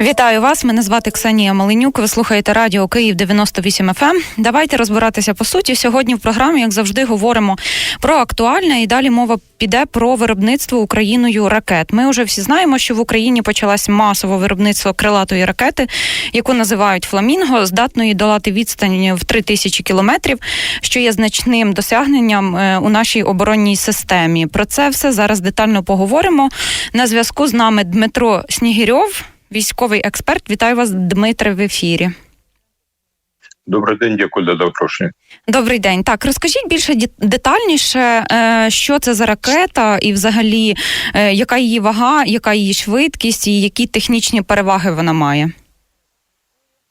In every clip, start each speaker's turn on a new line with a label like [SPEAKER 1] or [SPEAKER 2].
[SPEAKER 1] Вітаю вас. Мене звати Ксенія Маленюк. Ви слухаєте радіо Київ 98 FM. Давайте розбиратися по суті. Сьогодні в програмі, як завжди, говоримо про актуальне і далі мова піде про виробництво Україною ракет. Ми вже всі знаємо, що в Україні почалось масове виробництво крилатої ракети, яку називають Фламінго, здатної долати відстань в 3000 кілометрів, що є значним досягненням е, у нашій оборонній системі. Про це все зараз детально поговоримо. На зв'язку з нами Дмитро Снігірьов військовий експерт. Вітаю вас, Дмитре, в ефірі.
[SPEAKER 2] Добрий день, дякую за запрошення.
[SPEAKER 1] Добрий день. Так, розкажіть більше детальніше, е, що це за ракета, і взагалі е, яка її вага, яка її швидкість, і які технічні переваги вона має.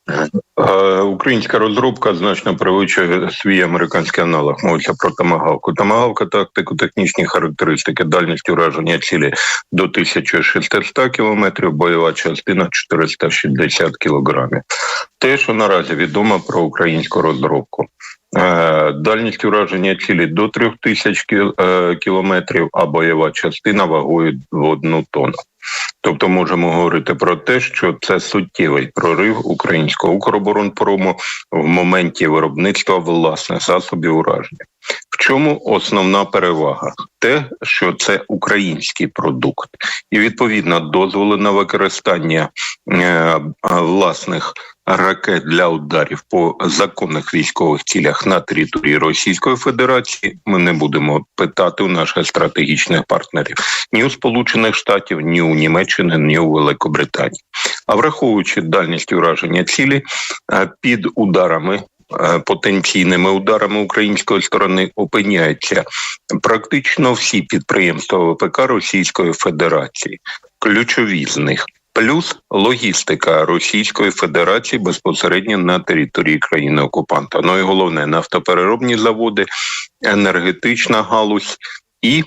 [SPEAKER 2] Е, Українська розробка значно перевищує свій американський аналог. Мовиться про томагавку. Томагавка тактику, технічні характеристики, дальність ураження цілі до 1600 кілометрів, бойова частина 460 кілограмів. Те, що наразі відомо про українську розробку. Е, Дальність ураження цілі до 3000 кіл- е, кілометрів, а бойова частина вагою в одну тонну. Тобто можемо говорити про те, що це суттєвий прорив українського Укроборонпрому в моменті виробництва власних засобів ураження. Чому основна перевага? Те, що це український продукт, і відповідно дозволи на використання е, власних ракет для ударів по законних військових цілях на території Російської Федерації. Ми не будемо питати у наших стратегічних партнерів ні у Сполучених Штатів, ні у Німеччини, ні у Великобританії. А враховуючи дальність ураження цілі е, під ударами. Е, Потенційними ударами української сторони опиняються практично всі підприємства ВПК Російської Федерації, ключові з них, плюс логістика Російської Федерації безпосередньо на території країни окупанта. Ну і головне нафтопереробні заводи, енергетична галузь і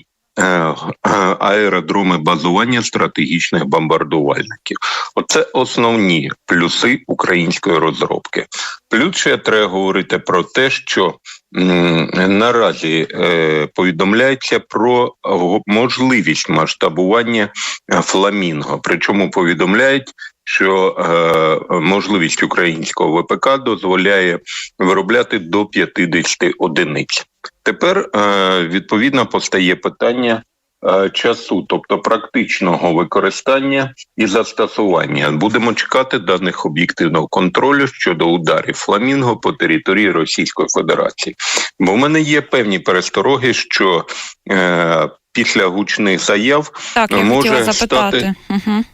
[SPEAKER 2] аеродроми базування стратегічних бомбардувальників. Оце основні плюси української розробки. Плюс ще треба говорити про те, що наразі е, повідомляється про можливість масштабування е, фламінго. Причому повідомляють. Що е, можливість українського ВПК дозволяє виробляти до 50 одиниць. Тепер е, відповідно постає питання е, часу, тобто практичного використання і застосування. Будемо чекати даних об'єктивного контролю щодо ударів фламінго по території Російської Федерації. Бо в мене є певні перестороги, що е, після гучних заяв
[SPEAKER 1] Так, я
[SPEAKER 2] Може стати-
[SPEAKER 1] Угу.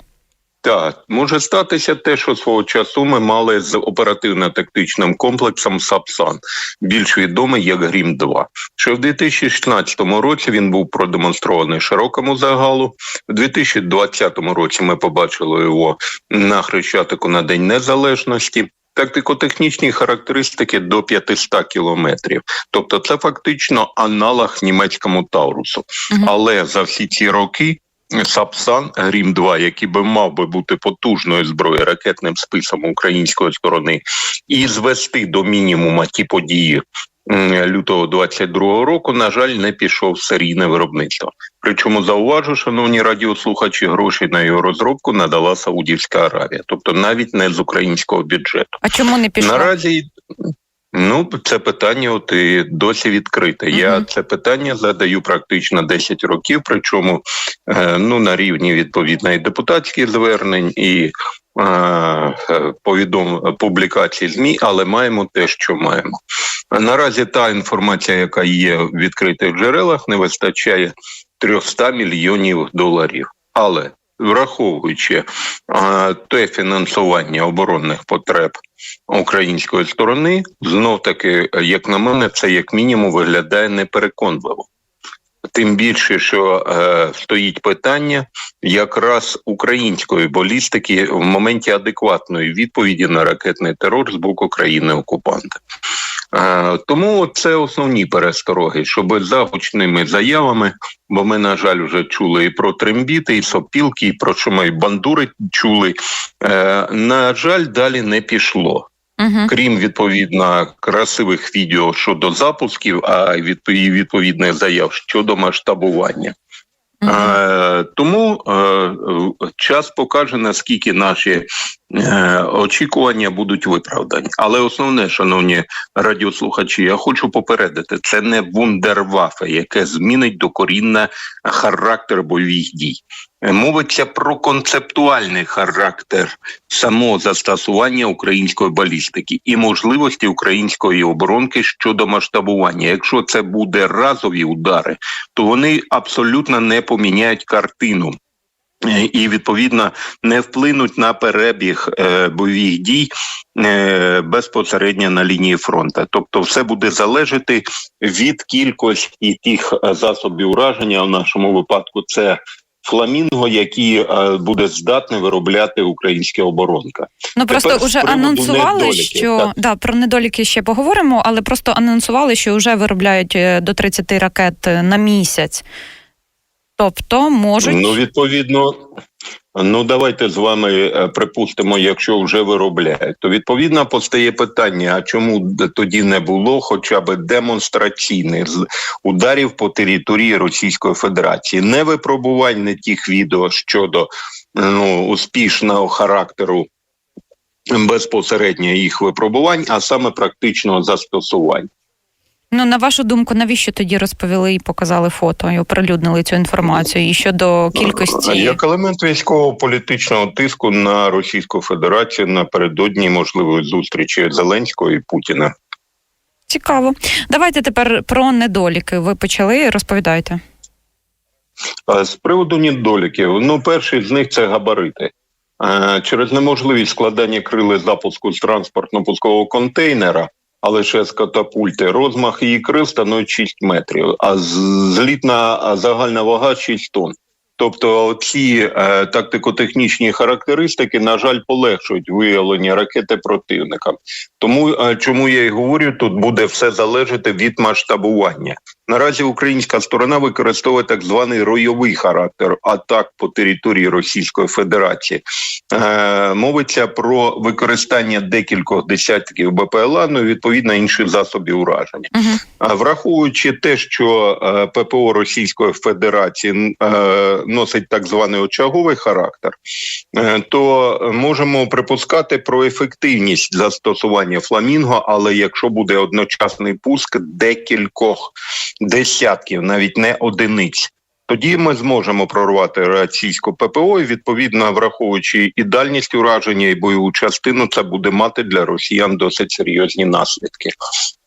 [SPEAKER 2] Так, може статися те, що свого часу ми мали з оперативно-тактичним комплексом САПСАН, більш відомий як Грім 2 Що в 2016 році він був продемонстрований широкому загалу. В 2020 році ми побачили його на Хрещатику на День Незалежності. Тактико-технічні характеристики до 500 кілометрів, тобто це фактично аналог німецькому Таурусу.
[SPEAKER 1] Мгм.
[SPEAKER 2] Але за всі ці роки Сапсан Грім 2 який би мав би бути потужною зброєю ракетним списом української сторони, і звести до мінімума ті події лютого 22-го року, на жаль, не пішов серійне виробництво. Причому зауважу, шановні радіослухачі, гроші на його розробку надала Саудівська Аравія, тобто навіть не з українського бюджету.
[SPEAKER 1] А чому не пішло?
[SPEAKER 2] Наразі ну це питання от і досі відкрите. Я це питання задаю практично 10 років, причому е, ну на рівні відповідно і депутатських звернень і. е, Повідом публікацій змі, але маємо те, що маємо. Наразі та інформація, яка є в відкритих джерелах, не вистачає 300 мільйонів доларів. Але враховуючи те фінансування оборонних потреб української сторони, знов таки, як на мене, це як мінімум виглядає непереконливо. Тим більше, що е, стоїть питання якраз української балістики в моменті адекватної відповіді на ракетний терор з боку країни окупанта. Е, Тому це основні перестороги, щоб за гучними заявами, бо ми, на жаль, вже чули і про трембіти, і сопілки, і про що ми бандури чули. Е, На жаль, далі не пішло.
[SPEAKER 1] Угу.
[SPEAKER 2] Крім відповідно красивих відео щодо запусків, а відповідних заяв щодо масштабування. Е, тому е, час покаже, наскільки наші е, очікування будуть виправдані. Але основне, шановні радіослухачі, я хочу попередити: це не вундервафе, яке змінить докорінно характер бойових дій. Е, Мовиться про концептуальний характер самого застосування української балістики і можливості української оборонки щодо масштабування. Якщо це буде разові удари, то вони абсолютно не поміняють картину. е, І відповідно не вплинуть на перебіг е, бойових дій безпосередньо на лінії фронту. Тобто, все буде залежати від кількості тих засобів ураження. В нашому випадку це фламінго, які е, буде здатне виробляти українська оборонка.
[SPEAKER 1] Ну просто
[SPEAKER 2] Тепер
[SPEAKER 1] вже анонсували, що
[SPEAKER 2] так.
[SPEAKER 1] да про недоліки ще поговоримо, але просто анонсували, що вже виробляють е, до 30 ракет е, на місяць. Тобто можуть
[SPEAKER 2] Ну, відповідно, ну давайте з вами е, припустимо, якщо вже виробляють, то відповідно постає питання: а чому тоді не було хоча б демонстраційних ударів по території Російської Федерації, не випробувань не тих відео щодо ну, успішного характеру безпосередньо їх випробувань, а саме практичного застосування.
[SPEAKER 1] Ну на вашу думку, навіщо тоді розповіли і показали фото і оприлюднили цю інформацію? І щодо кількості
[SPEAKER 2] як елемент військового політичного тиску на Російську Федерацію напередодні можливої зустрічі Зеленського і Путіна.
[SPEAKER 1] цікаво. Давайте тепер про недоліки. Ви почали розповідайте.
[SPEAKER 2] З приводу недоліків, ну перший з них це габарити. Через неможливість складання крили запуску з транспортно-пускового контейнера, а лише з катапульти, розмах її крил становить 6 метрів, а злітна загальна вага 6 тонн. Тобто ці е, тактико-технічні характеристики, на жаль, полегшують виявлення ракети противника. Тому е, чому я і говорю, тут буде все залежати від масштабування. Наразі українська сторона використовує так званий ройовий характер атак по території Російської Федерації. Е, мовиться про використання декількох десятків БПЛА, ну і відповідно інших засобів ураження.
[SPEAKER 1] Угу.
[SPEAKER 2] А Враховуючи те, що е, ППО Російської Федерації е, носить так званий очаговий характер, е, то можемо припускати про ефективність застосування фламінго, але якщо буде одночасний пуск декількох десятків, навіть не одиниць. Тоді ми зможемо прорвати російську ППО, і відповідно враховуючи і дальність ураження, і бойову частину, це буде мати для росіян досить серйозні наслідки.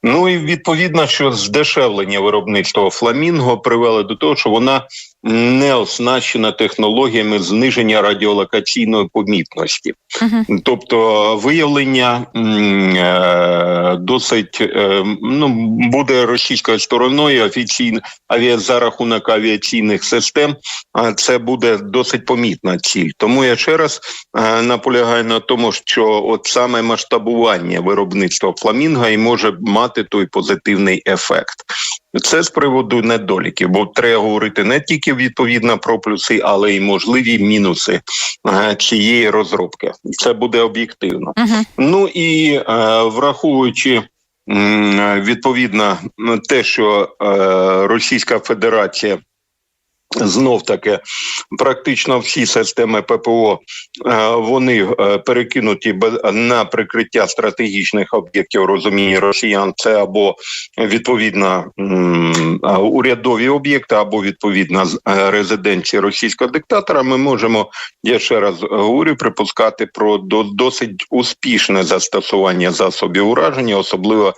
[SPEAKER 2] Ну і відповідно, що здешевлення виробництва фламінго привело до того, що вона не оснащена технологіями зниження радіолокаційної помітності.
[SPEAKER 1] Угу.
[SPEAKER 2] Тобто виявлення е, досить е, ну буде російською стороною офіційно авіа за рахунок авіаційних систем. А це буде досить помітна ціль. Тому я ще раз е, наполягаю на тому, що от саме масштабування виробництва фламінга і може мати той позитивний ефект. Це з приводу недоліків, бо треба говорити не тільки відповідно про плюси, але й можливі мінуси е, цієї розробки. Це буде об'єктивно.
[SPEAKER 1] Угу.
[SPEAKER 2] Ну і е, враховуючи відповідно те, що е, Російська Федерація знов таки практично всі системи ППО е, вони е, перекинуті на прикриття стратегічних об'єктів розуміння росіян. Це або відповідно урядові об'єкти, або відповідно е, резиденції російського диктатора. Ми можемо я ще раз говорю, припускати про до, досить успішне застосування засобів ураження, особливо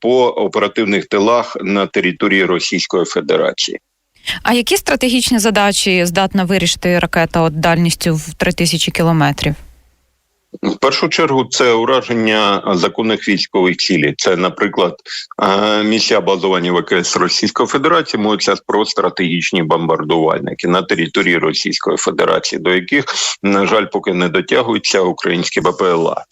[SPEAKER 2] по оперативних тилах на території Російської Федерації.
[SPEAKER 1] А які стратегічні задачі здатна вирішити ракета от дальністю в 3000 кілометрів?
[SPEAKER 2] В першу чергу це ураження законних військових цілей. Це, наприклад, е, місця базування ВКС Російської Федерації мовиться про стратегічні бомбардувальники на території Російської Федерації, до яких, на жаль, поки не дотягуються українські БПЛА.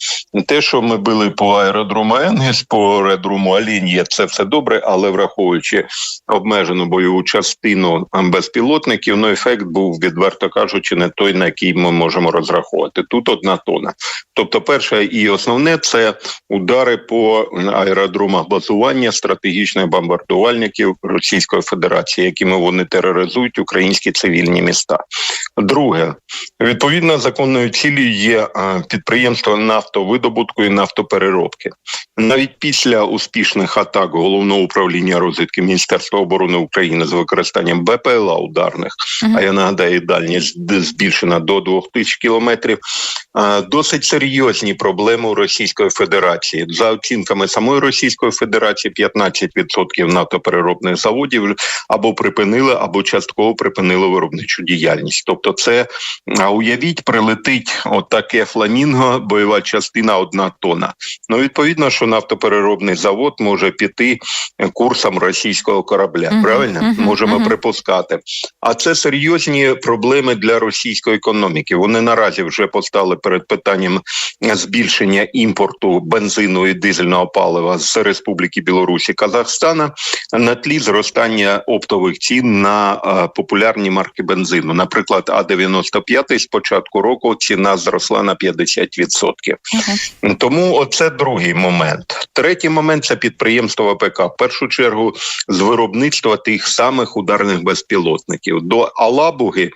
[SPEAKER 2] те, що ми били по аеродрому Енгельс, по аеродрому Алін'є, це все добре, але враховуючи обмежену бойову частину безпілотників, ну ефект був відверто кажучи, не той, на який ми можемо розраховувати. Тут одна тона. Тобто, перше і основне це удари по аеродромах базування стратегічних бомбардувальників Російської Федерації, якими вони тероризують українські цивільні міста. Друге, відповідно законною цілі є підприємство нафтовидобутку і нафтопереробки. Навіть після успішних атак головного управління розвідки Міністерства оборони України з використанням БПЛА ударних,
[SPEAKER 1] Мгм.
[SPEAKER 2] а я нагадаю, дальність збільшена до 2000 кілометрів. Досить серйозні проблеми у Російської Федерації за оцінками самої Російської Федерації, 15% нафтопереробних заводів або припинили, або частково припинили виробничу діяльність. Тобто, це а уявіть, прилетить отаке фламінго, бойова частина одна тона. Ну відповідно, що нафтопереробний завод може піти курсом російського корабля.
[SPEAKER 1] Мгм,
[SPEAKER 2] Правильно
[SPEAKER 1] мгм,
[SPEAKER 2] можемо
[SPEAKER 1] мгм.
[SPEAKER 2] припускати. А це серйозні проблеми для російської економіки. Вони наразі вже постали перед питанням збільшення імпорту бензину і дизельного палива з Республіки Білорусі Казахстана на тлі зростання оптових цін на е, популярні марки бензину. Наприклад, А 95 з початку року ціна зросла на 50%.
[SPEAKER 1] Мгм.
[SPEAKER 2] Тому оце другий момент. Третій момент це підприємство ВПК. В першу чергу з виробництва тих самих ударних безпілотників до Алабуги.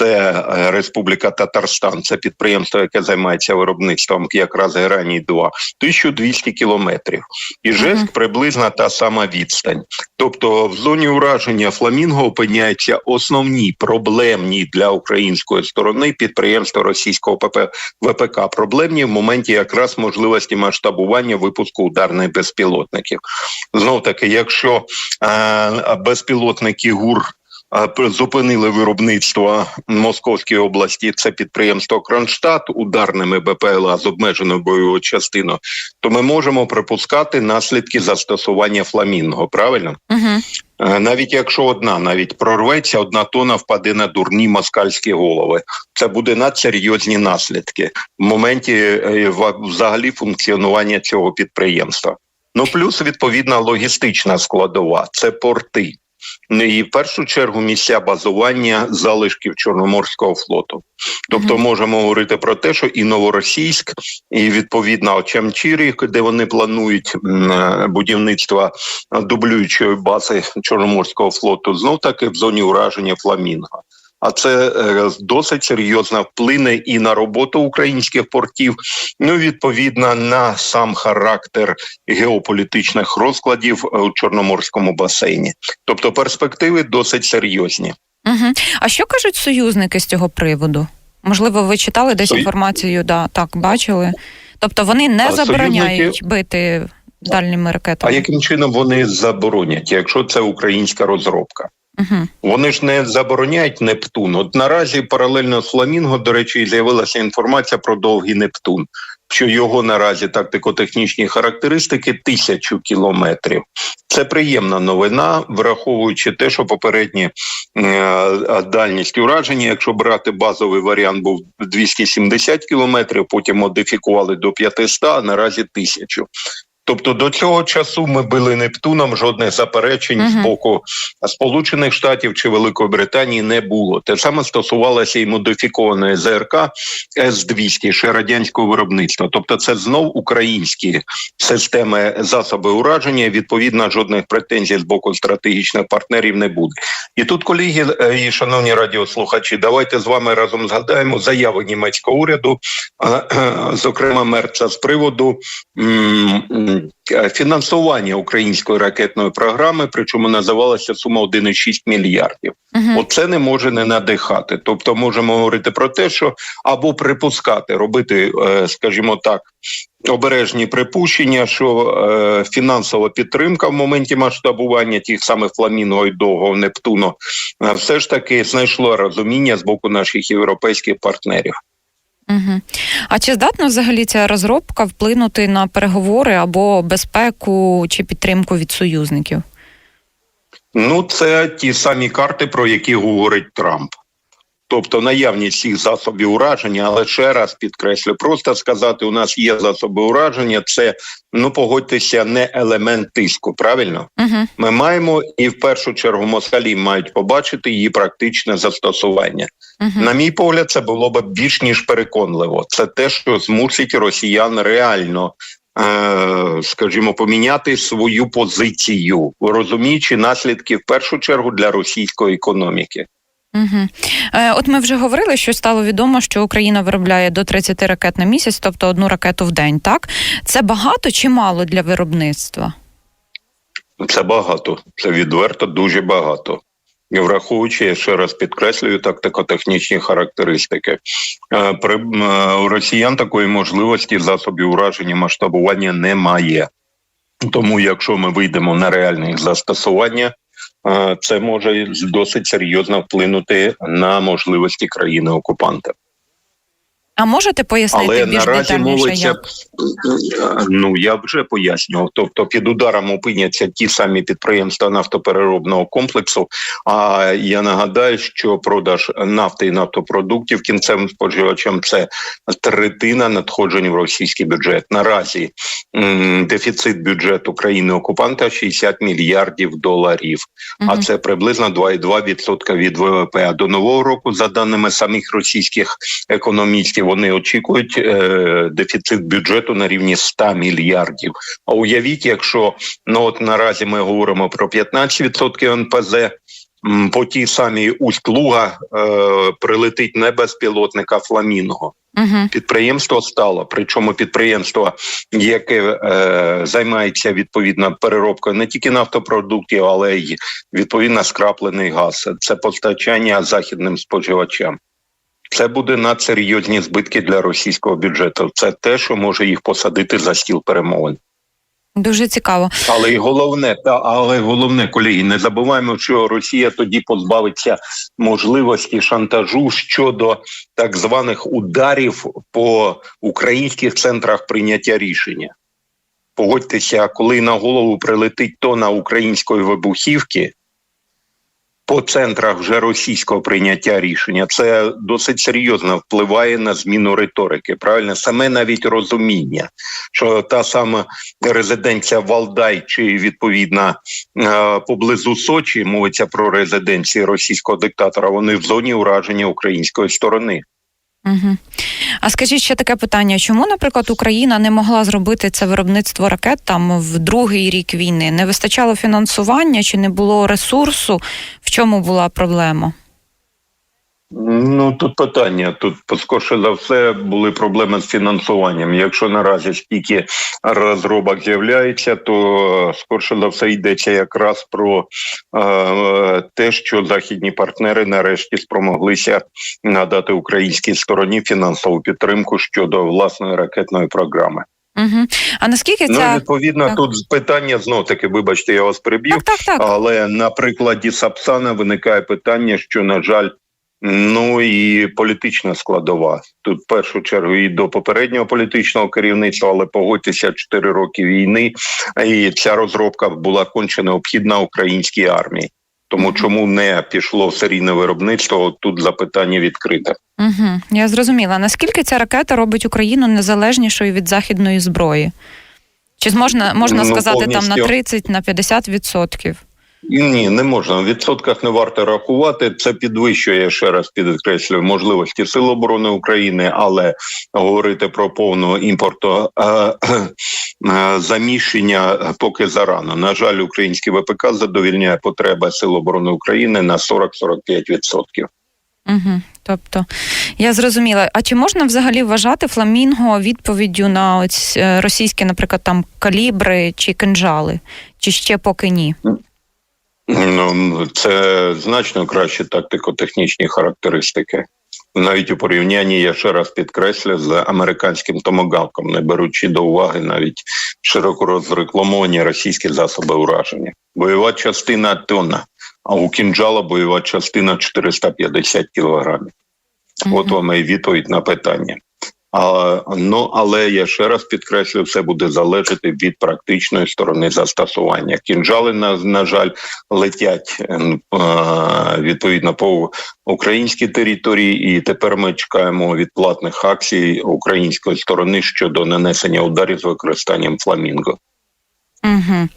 [SPEAKER 2] Це е, Республіка Татарстан, це підприємство, яке займається виробництвом якраз Гераній 2 1200 кілометрів. І Жеськ приблизно та сама відстань. Тобто, в зоні ураження Фламінго опиняються основні проблемні для української сторони підприємства російського ПП ВПК. Проблемні в моменті якраз можливості масштабування випуску ударних безпілотників. Знов таки, якщо е, безпілотники ГУР. Зупинили виробництво в Московській області. Це підприємство Кронштадт ударними БПЛА з обмеженою бойовою частиною. То ми можемо припускати наслідки застосування фламінго. Правильно. Е, навіть якщо одна навіть прорветься, одна тона впаде на дурні москальські голови. Це буде надсерйозні наслідки в моменті е, взагалі функціонування цього підприємства. Ну плюс відповідна логістична складова це порти. Ну, І в першу чергу місця базування залишків Чорноморського флоту. Тобто можемо говорити про те, що і Новоросійськ, і відповідно Чамчірі, де вони планують е, будівництво дублюючої бази Чорноморського флоту, знов таки в зоні ураження Фламінго. А це е, досить серйозно вплине і на роботу українських портів, ну відповідно на сам характер геополітичних розкладів е, у Чорноморському басейні. Тобто перспективи досить серйозні.
[SPEAKER 1] Мгм. А що кажуть союзники з цього приводу? Можливо, ви читали десь
[SPEAKER 2] Сою-
[SPEAKER 1] інформацію, да, так, бачили. Тобто вони не
[SPEAKER 2] А
[SPEAKER 1] забороняють бити дальніми ракетами.
[SPEAKER 2] А яким чином вони заборонять, якщо це українська розробка?
[SPEAKER 1] Угу.
[SPEAKER 2] Вони ж не забороняють Нептун. От наразі паралельно з Фламінго, до речі, з'явилася інформація про довгий Нептун, що його наразі тактико-технічні характеристики тисячу кілометрів. Це приємна новина, враховуючи те, що попередні е, дальність ураження, якщо брати базовий варіант, був 270 кілометрів, потім модифікували до 500, а наразі тисячу. Тобто до цього часу ми били Нептуном, жодних заперечень з боку Сполучених Штатів чи Великої Британії не було. Те саме стосувалося і модифікованої ЗРК С-200, ще радянського виробництва. Тобто, це знов українські системи засоби ураження. Відповідно, жодних претензій з боку стратегічних партнерів не буде. І тут, колеги е, і шановні радіослухачі, давайте з вами разом згадаємо заяви німецького уряду, е, зокрема Мерца, з приводу фінансування української ракетної програми, причому називалася сума 1,6 мільярдів.
[SPEAKER 1] Угу.
[SPEAKER 2] Оце не може не надихати. Тобто, можемо говорити про те, що або припускати, робити, е, скажімо так, обережні припущення, що е, фінансова підтримка в моменті масштабування тих самих фламінго і довго Нептуну е, все ж таки знайшло розуміння з боку наших європейських партнерів.
[SPEAKER 1] Угу. А чи здатна взагалі ця розробка вплинути на переговори або безпеку чи підтримку від союзників?
[SPEAKER 2] Ну, це ті самі карти, про які говорить Трамп. Тобто наявність всіх засобів ураження, але ще раз підкреслю, просто сказати, у нас є засоби ураження, це ну погодьтеся, не елемент тиску. Правильно,
[SPEAKER 1] Угу.
[SPEAKER 2] ми маємо і в першу чергу москалі мають побачити її практичне застосування.
[SPEAKER 1] Угу.
[SPEAKER 2] На мій погляд, це було б більш ніж переконливо. Це те, що змусить росіян реально. е, Скажімо, поміняти свою позицію, розуміючи наслідки в першу чергу для російської економіки.
[SPEAKER 1] Угу. От ми вже говорили, що стало відомо, що Україна виробляє до 30 ракет на місяць, тобто одну ракету в день. Так це багато чи мало для виробництва?
[SPEAKER 2] Це багато, це відверто дуже багато. І враховуючи, я ще раз підкреслюю тактико-технічні характеристики. Е, При е, у росіян такої можливості засобів ураження масштабування немає. Тому, якщо ми вийдемо на реальне застосування, це може досить серйозно вплинути на можливості країни окупанта.
[SPEAKER 1] А можете пояснити
[SPEAKER 2] Але
[SPEAKER 1] більш
[SPEAKER 2] наразі мовиться,
[SPEAKER 1] Як?
[SPEAKER 2] ну я вже пояснював. Тобто під ударом опиняться ті самі підприємства нафтопереробного комплексу. А я нагадаю, що продаж нафти і нафтопродуктів кінцевим споживачам це третина надходжень в російський бюджет. Наразі дефіцит бюджету країни окупанта 60 мільярдів доларів. А це приблизно 2,2% від ВВП. А до нового року, за даними самих російських економістів, вони очікують е, дефіцит бюджету на рівні 100 мільярдів. А уявіть, якщо ну от наразі ми говоримо про 15% НПЗ. По тій самій Усть-Луга е, прилетить не безпілотника Фламінго.
[SPEAKER 1] Мгм.
[SPEAKER 2] Підприємство стало, причому підприємство, яке е, займається відповідно переробкою не тільки нафтопродуктів, але й відповідно скраплений газ. Це постачання західним споживачам. Це буде надсерйозні збитки для російського бюджету. Це те, що може їх посадити за стіл перемовин.
[SPEAKER 1] Дуже цікаво.
[SPEAKER 2] Але й головне, та але головне, колеги, не забуваємо, що Росія тоді позбавиться можливості шантажу щодо так званих ударів по українських центрах прийняття рішення. Погодьтеся, коли на голову прилетить тона української вибухівки. По центрах вже російського прийняття рішення це досить серйозно впливає на зміну риторики. Правильно, саме навіть розуміння, що та сама резиденція Валдай чи відповідно е, поблизу Сочі мовиться про резиденції російського диктатора. Вони в зоні ураження української сторони.
[SPEAKER 1] А скажіть ще таке питання: чому, наприклад, Україна не могла зробити це виробництво ракет там в другий рік війни? Не вистачало фінансування чи не було ресурсу? В чому була проблема?
[SPEAKER 2] Ну тут питання. Тут скорше за все були проблеми з фінансуванням. Якщо наразі стільки розробок з'являється, то скорше за все йдеться якраз про е, те, що західні партнери нарешті спромоглися надати українській стороні фінансову підтримку щодо власної ракетної програми.
[SPEAKER 1] Угу. А наскільки
[SPEAKER 2] Ну відповідно
[SPEAKER 1] так.
[SPEAKER 2] тут питання знов таки, вибачте, я вас переб'ю.
[SPEAKER 1] так, так, так.
[SPEAKER 2] Але на прикладі Сапсана виникає питання, що на жаль, ну і політична складова. Тут в першу чергу і до попереднього політичного керівництва, але погодьтеся 4 роки війни, і ця розробка була конче необхідна українській армії. Тому чому не пішло в серійне виробництво? Тут запитання відкрите.
[SPEAKER 1] Угу. Я зрозуміла. Наскільки ця ракета робить Україну незалежнішою від західної зброї? Чи зможна можна
[SPEAKER 2] Ну,
[SPEAKER 1] сказати там на
[SPEAKER 2] повністю.
[SPEAKER 1] 30, на 50 відсотків?
[SPEAKER 2] Ні, не можна. В відсотках не варто рахувати. Це підвищує я ще раз підкреслюю можливості Сил оборони України, але говорити про повну імпорту е, е, заміщення поки зарано. На жаль, український ВПК задовільняє потреби Сил оборони України на 40-45%.
[SPEAKER 1] Угу. Тобто я зрозуміла. А чи можна взагалі вважати фламінго відповіддю на ось е, російські, наприклад, там калібри чи кинжали, чи ще поки ні?
[SPEAKER 2] Ну це значно краще тактико-технічні характеристики. Навіть у порівнянні я ще раз підкреслю з американським томогавком, не беручи до уваги навіть широко розрекламовані російські засоби ураження. Бойова частина тонна, а у кінжала бойова частина 450 кілограмів. От вам і відповідь на питання. А, ну але я ще раз підкреслю, все буде залежати від практичної сторони застосування. Кінжали на, на жаль летять е, відповідно по українській території, і тепер ми чекаємо відплатних акцій української сторони щодо нанесення ударів з використанням фламінго.
[SPEAKER 1] Угу.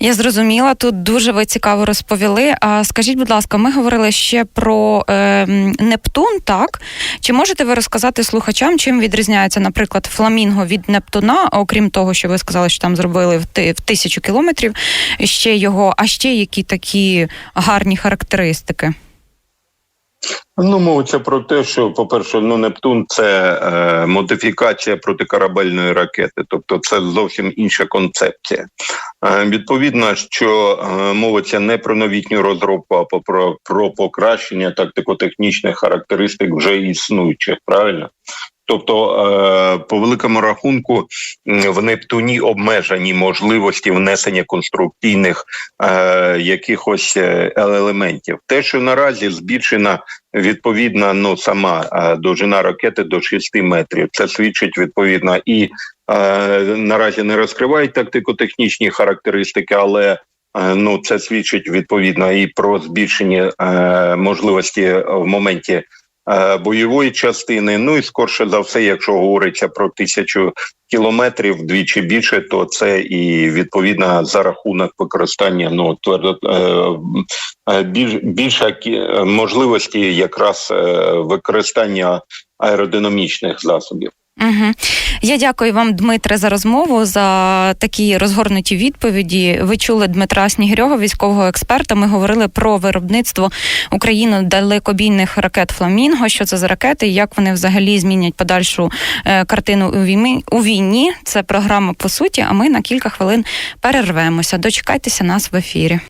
[SPEAKER 1] Я зрозуміла, тут дуже ви цікаво розповіли. А скажіть, будь ласка, ми говорили ще про е, Нептун, так? Чи можете ви розказати слухачам, чим відрізняється, наприклад, фламінго від Нептуна, окрім того, що ви сказали, що там зробили в, ти, в тисячу кілометрів ще його, а ще які такі гарні характеристики?
[SPEAKER 2] Ну, мовиться про те, що, по-перше, ну Нептун це е, модифікація протикорабельної ракети, тобто це зовсім інша концепція. Е, відповідно, що е, мовиться не про новітню розробку, а про, про покращення тактико-технічних характеристик вже існуючих, правильно? Тобто, е, по великому рахунку, в Нептуні обмежені можливості внесення конструктивних е, якихось е, елементів. Те, що наразі збільшена відповідна ну сама довжина ракети до 6 метрів. Це свідчить відповідно і наразі не розкривають тактико-технічні характеристики, але ну це свідчить відповідно і про збільшення можливості в моменті. Е, Бойової частини, ну і скорше за все, якщо говориться про тисячу кілометрів вдвічі більше, то це і відповідно за рахунок використання ну твердо е, е, більш більша можливості якраз використання аеродинамічних засобів.
[SPEAKER 1] Угу. Я дякую вам, Дмитре, за розмову, за такі розгорнуті відповіді. Ви чули Дмитра Снігирьова, військового експерта. Ми говорили про виробництво України далекобійних ракет Фламінго. Що це за ракети, як вони взагалі змінять подальшу е, картину. У війні це програма по суті. А ми на кілька хвилин перервемося. Дочекайтеся нас в ефірі.